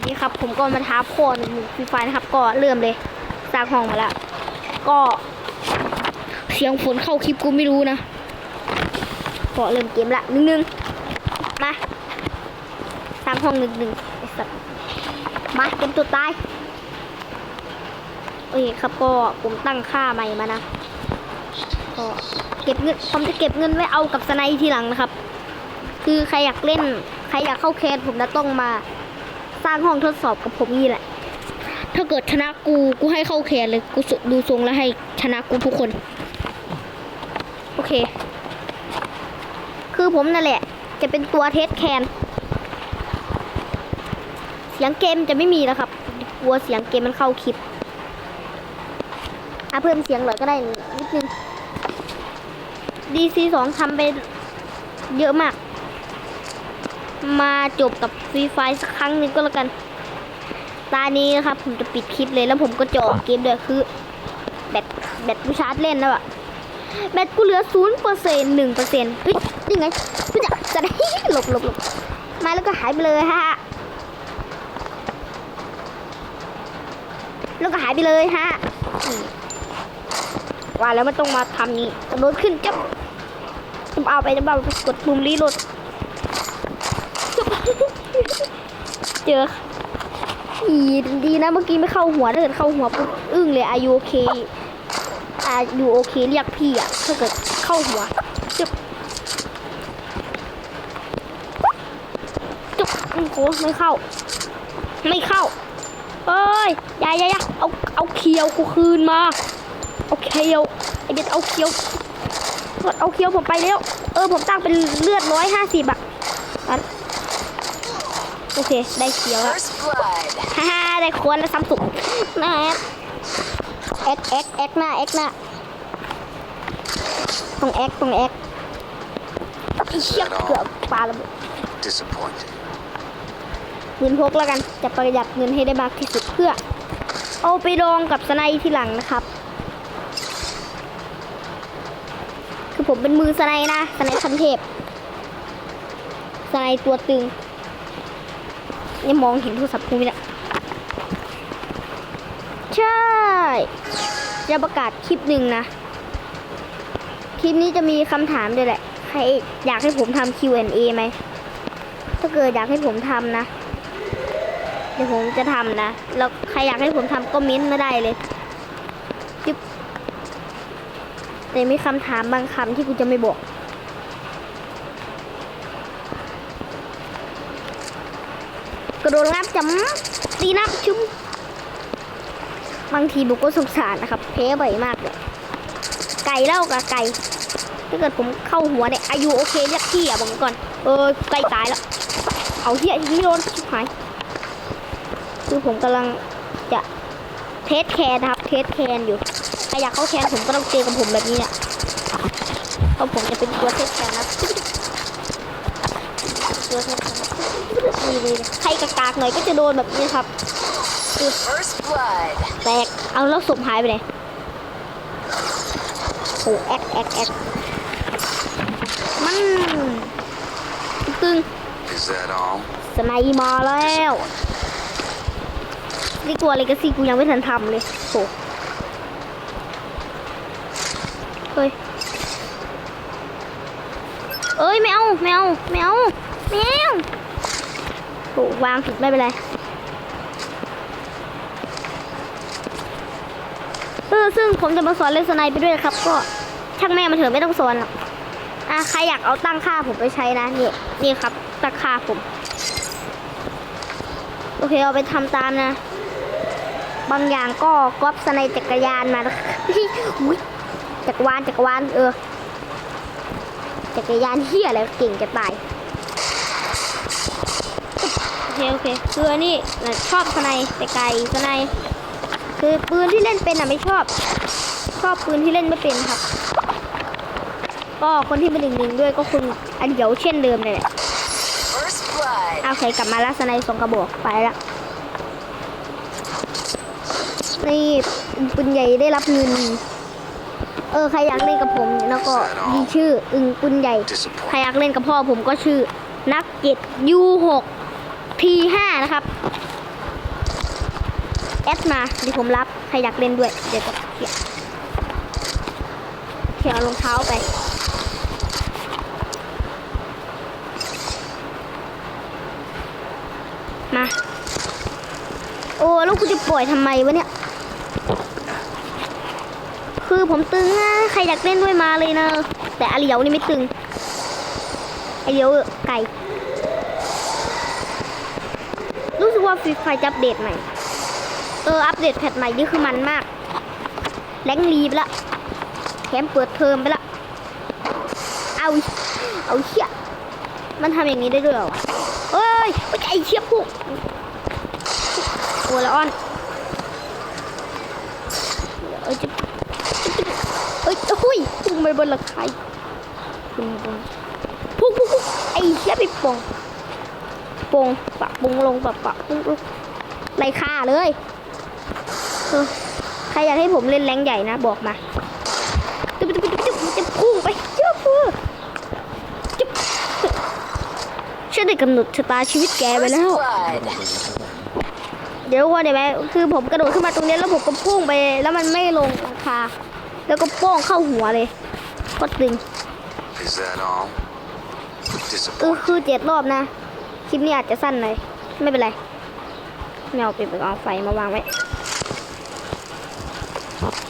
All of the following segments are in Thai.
วัสดีครับ ผมก็มาท้าโคนฟรีไฟนะครับ ก็เริ่มเลยสร้างห้องมาแล้ว ก็เสียงฝนเข้าคลิปกูไม่รู้นะก็เริ่มเกมละหนึ่งหนึ่งมาสร้างห้องหนึ่งหนึ่งไอ้สัตว์มาเกมตัวตายโอเคครับก็ผมตั้งค่าใหม่มานะก็เก็บเงินผมจะเก็บเงินไว้เอากับสไนด์ทีหลังนะครับ คือใครอยากเล่น ใครอยากเข้าแคสผมจะต้องมา สร้างห้องทดสอบกับผมนี่แหละ ถ้าเกิดชนะกูกูให้เข้าแคสเลยกูดูทรงแล้วให้ชนะกูทุกคน โอเค คือผมนั่นแหละ จะเป็นตัวเทสแคนเสียงเกมจะไม่มีแล้วครับกลัวเสียงเกมมันเข้าคลิปอะเพิ่มเสียงหน่อยก็ได้นิดนึง DC 2ทำไปเยอะมาก มาจบกับฟรีไฟสักครั้งหนึ่งก็แล้วกัน ตานี้นะครับ ผมจะปิดคลิปเลยแล้วผมก็จะออกเกมด้วยคือแบตแบตกูชาร์จเล่นแล้วอะแบตกูเหลือศูนย์เปอร์เซ็นต์หนึ่งเปอร์เซ็นต์เฮ้ยนี่ไงเพื่อจะจะได้หลบหลบหลบมาแล้วก็หายไปเลยฮะแล้วก็หายไปเลยฮะอืมว่าแล้วมันต้องมาทำนี้กระโดดขึ้นจับจะเอาไปจะเอาไปกดปุ่มรีโหลด เจออีดีนะเมื่อกี้ไม่เข้าหัวถ้าเกิดเข้าหัวปุ๊บอึ้งเลยอายุโอเคอายุโอเคเรียกพี่อะถ้าเกิดเข้าหัวจุบจุบโอ้โหไม่เข้า ไม่เข้าเฮ้ยยาอยายาเอาเอาเคียวกูคืนมาเอาเคียวไอเด็ดเอาเคียวเอาเคียวผมไปแล้ว เออผมตั้งเป็นเลือดร้อยห้าสิบอะ โอเค ได้เคียวแล้ว First blood. ฮ่าฮ่าได้ควรแล้วซัมสุกนะแอ็กแอ็กแอ็กหน้าแอ็กหน้าตรงแอ็กตรงแอ็กไอ้เชี่ยเกือบปาระเบิด Disappointing. ปืนพกแล้วกัน จะประหยัดเงินให้ได้มากที่สุดเพื่อ เอาไปดองกับสไนด์ทีหลังนะครับ คือผมเป็นมือสไนด์นะสไนด์คันเทพสไนด์ตัวตึง ยังมองเห็นโทรศัพท์กูไม่ได้ใช่จะประกาศคลิปหนึ่งนะ คลิปนี้จะมีคำถามด้วยแหละ ใครอยากให้ผมทำ Q&A ไหม ถ้าเกิดอยากให้ผมทำนะ เดี๋ยวผมจะทำนะ แล้วใครอยากให้ผมทำก็เม้นมาได้เลยจึ๊บแต่มีคำถามบางคำที่กูจะไม่บอก ระโดดงับจำตีนับชุ่มบางทีบุกก็สงสารนะครับแพ้บ่อยมากเลยไก่เล่ากับไก่ถ้าเกิดผมเข้าหัวเนี่ยอายุโอเคเรียกพี่อะบอกก่อนเออไก่ตายแล้วเอาเฮียทีนี้โดนชิบหายคือผมกำลังจะเทสแคนนะครับเทสแคนอยู่ใครอยากเข้าแคนผมก็ต้องเจอกับผมแบบนี้เนี่ยเพราะผมจะเป็นตัวเทสแคนนะตัวเทสแคนนี่นี่ ใครกากากๆหน่อยก็จะโดนแบบนี้ครับ First blood. แตกเอาแล้วศพหายไปไหนโอ้แอกแอกแอกมันตึง Is that all? สไนด์มาแล้วนี่กลัวอะไรกันสิกูยังไม่ทันทำเลยโถเฮ้ยเอ้ยไม่เอาไม่เอาไม่เอาไม่เอา โถวางผิดไม่เป็นไรเออซึ่งผมจะมาสอนเล่นสไนไปด้วยนะครับ ก็ช่างแม่มาเถอะไม่ต้องสอนหรอกอะใครอยากเอาตั้งค่าผมไปใช้นะนี่นี่ครับตั้งค่าผม โอเคเอาไปทำตามนะ บางอย่างก็ก๊อปสไนจักรยานมาแล้วจักรวาลจักรวาลเออจักรยานเฮียอะไรเก่งจะตายโอ เคโอเคคืออันนี้ชอบสไนด์แต่ไกลสไนด์คือปืนที่เล่นเป็นอะไม่ชอบ ชอบปืนที่เล่นไม่เป็นครับ ก็คนที่เป็นหนึ่งหนึ่งด้วยก็คุณอันเดียวเช่นเดิมเลยแหละเอาใครกลับมาล้วสไนด์สองกระบอกไปละนี่ปืนใหญ่ได้รับเงินเออใครอยากเล่นกับผมแล้วก็มีชื่อ อึงปืนใหญ่ ใครอยากเล่นกับพ่อผมก็ชื่อนักเก็ตยูหก ทีห้านะครับแอดมาดี๋ยวผมรับ ใครอยากเล่นด้วย เดี๋ยวจะเขียนเขียนรองเท้าไป มา โอ้ล้วกูจะปล่อยทำไมวะเนี่ย คือผมตึงนะใครอยากเล่นด้วยมาเลยนะ แต่อาเหลียวนี่ไม่ตึงไอเหลียวไก่ รู้สึก ว่าฟรีไฟจะอัปเดตใหม่ เออ อัปเดตแพทใหม่นี่คือมันมาก แรงรีไปละแถมเปิดเทอมไปละ เอา เอาเชี่ยมันทำอย่างนี้ได้ด้วยเหรอเอ้ยโอ้ยไอเชี่ยพุกโอ้ละอ่อนเอ้ยจะเอ้ยโอ้ยพุ่งไปบนหลังคาพุ่งบนพุ่งพุ่งพุ่งไอเชี่ยไปปอง ปองปะปุงลงปะปะปุงลงไรค่าเลยใครอยากให้ผมเล่นแรงใหญ่นะบอกมาจุ๊บจุ๊บจุ๊บจุ๊บมันจะพุ่งไปเจ้าฟูจุ๊บฉันได้กำหนดชะตาชีวิตแกไว้ First แล้ว เดี๋ยวก่อนเดี๋ยวไหมคือผมกระโดดขึ้นมาตรงนี้แล้วผมก็พุ่งไป แล้วมันไม่ลงหลังคา แล้วก็โป้งเข้าหัวเลยโคตรตึง Is that all? เออคือเจ็ดรอบนะ คลิปนี้อาจจะสั้นหน่อย ไม่เป็นไรไม่เอาไปไปเอาไฟมาวางไว้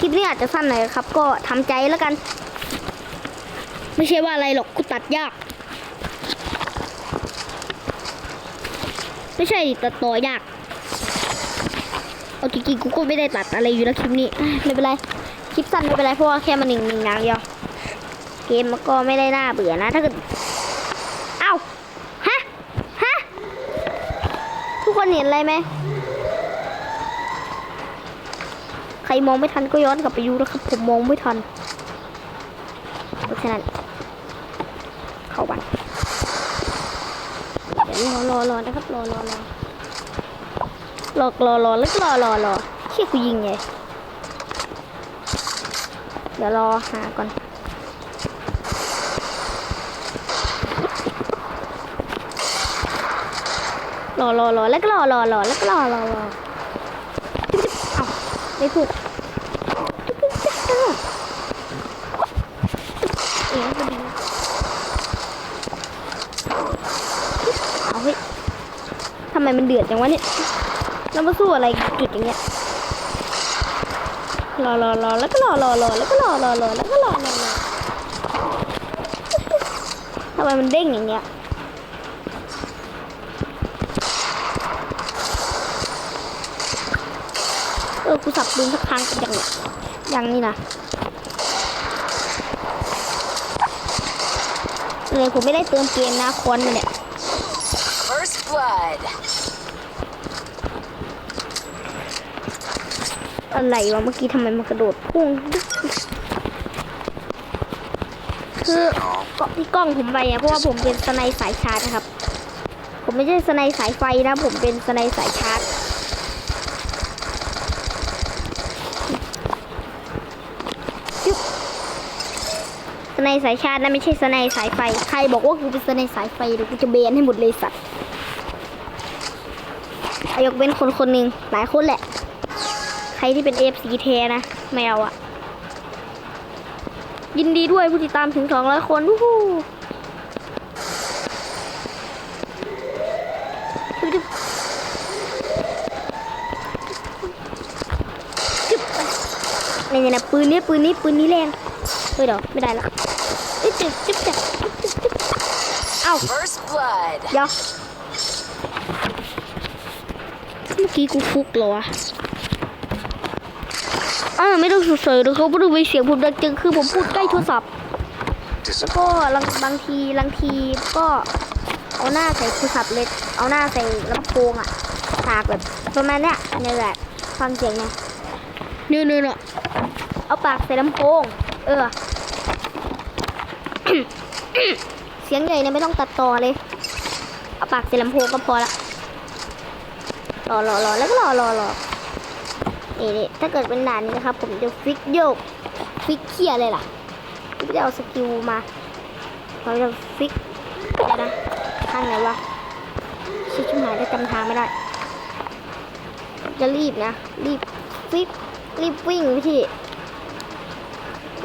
คลิปนี้อาจจะสั้นหน่อยครับ ก็ทำใจแล้วกัน ไม่ใช่ว่าอะไรหรอกกูตัดยาก ไม่ใช่ตัดต่อยากเอาจริงๆกูก็ไม่ได้ตัดอะไรอยู่แล้วคลิปนี้ไม่เป็นไรคลิปสั้นไม่เป็นไรเพราะว่าแค่มาหนึ่งหนึ่งอย่างเดียวเกมมันก็ไม่ได้น่าเบื่อนะ ถ้าเกิด เอ้า ฮะ ฮะ ทุกคนเห็นอะ ไรไหม ใครมองไม่ทันก็ย้อนกลับไปดูนะครับ ผมมองไม่ทัน เพราะฉะนั้น เข้าบันเดี๋ยวรอรอรอนะครับ รอรอรอรอรอรอแล้วก็รอรอรอเชี่ยกูยิงไงเดี๋ยวรอหาก่อน รอรอรอแล้วก็รอรอรอแล้วก็รอรอรอเอาไม่พูดจุ๊บจุ๊บจุ๊บเอ๋พอดีเอาเฮ้ยทำไมมันเดือดจังวะเนี่ยแล้วมาสู้อะไรจุดอย่างเงี้ยรอรอรอแล้วก็รอรอรอแล้วก็รอรอรอแล้วก็รอรอรอทำไมมันเด้งอย่างเงี้ย ออกูสับปืนสักครั้งเป็นอย่างเนี้ยอย่างนี้นะเลยผมไม่ได้เติมเกมนะคอนเนี่ย First blood. อะไรวะเมื่อกี้ทำไมมันกระโดดพุ่ง Is คือ that all? ก็ที่กล้องผมไปอะเพราะว่าผมเป็นสไนด์สายชาร์จนะครับ ผมไม่ใช่สไนด์สายไฟนะ ผมเป็นสไนด์สายชาร์จจุ๊ สไนด์สายชาร์จนะไม่ใช่สไนด์สายไฟ ใครบอกว่ากูเป็นสไนด์สายไฟเดี๋ยวกูจะเบนให้หมดเลยสัตว์ยกเป็นคนคนหนึ่งหลายคนแหละ ใครที่เป็นเอฟซีเทนะไม่เอาอะยินดีด้วยผู้ติดตามถึง200คนวู้ฮู้จุ๊บจุ๊บจุ๊บนี่นี่นะปืนนี้ปืนนี้ปืนนี้แรง ฮ้ยเดี๋ยวไม่ได้ละเอ้ยจุ๊บจุ๊บจุ๊บจุ๊บจุ๊บจุ๊บเอ้า First blood. เดี๋ยวเมื่อกี้กูฟุกเหรอวะอ่าไม่ต้องสงสัยเลยเขาไม่ต้องไปเสียงผมดังจังคือผมพูดใกล้โทรศัพท์แล้วก็ Disappointed. บางบางทีบางทีก็เอาหน้าใส่โทรศัพท์เลยเอาหน้าใส่ลำโพงอะฉากแบบประมาณเนี้ยเนี่ยแหละฟังเสียงไงเนื้อเนื้อเอาปากใส่ลำโพง เออ เสียงใหญ่เนี่ยไม่ต้องตัดต่อเลย เอาปากใส่ลำโพงก็พอละรอรอรอแล้วก็รอรอรอนี่นี่ถ้าเกิดเป็นด่านนี้นะครับ ผมจะฟิกโยก ฟิกเคียเลยล่ะไม่ได้เอาสกิลมาเราจะฟิกอะไรนะทางไหนวะชิชิมหายได้จำทางไม่ได้ จะรีบนะ รีบฟิบรีบวิ่งไปที่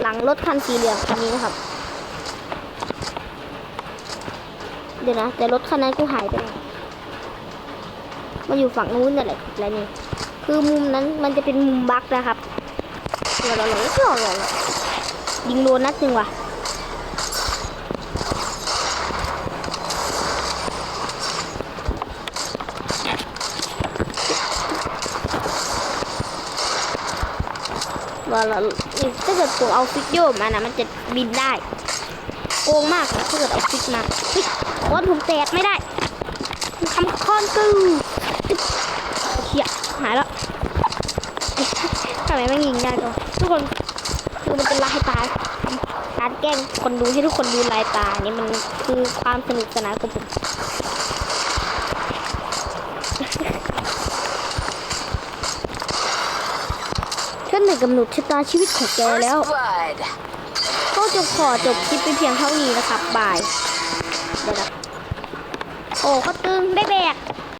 หลังรถคันสีเหลืองคันนี้นะครับ เดี๋ยวนะ แต่รถคันนั้นกูหายไปไหนมาอยู่ฝั่งนู้นนั่นแหละแล้วนี่คือมุมนั้นมันจะเป็นมุมบั๊กนะครับหล่อหล่อหล่อหล่อหล่อยิงโดนนัดหนึ่งว่ะว่าเราถ้าเกิดผมเอาฟิกโยมานะมันจะบินได้ โกงมากนะถ้าเกิดเอาฟิกมาฟิ กคอนผมแตกไม่ได้มันทำคอนกูจึ๊บเขี่ยหายแล้วทำไมไม่ยิงได้ก็ทุกคนคือมันเป็นลายตาการแกล้งคนดูให้ทุกคนดูลายตานี่มันคือความสนุกสนานของผมฉันได้กำหนดชะตาชีวิตของแก First แล้ว blood. ก็จะขอจบคลิปไปเพียงเท่านี้นะครับบายเดี๋ยวนะ โอ้ก็ตึงได้แบก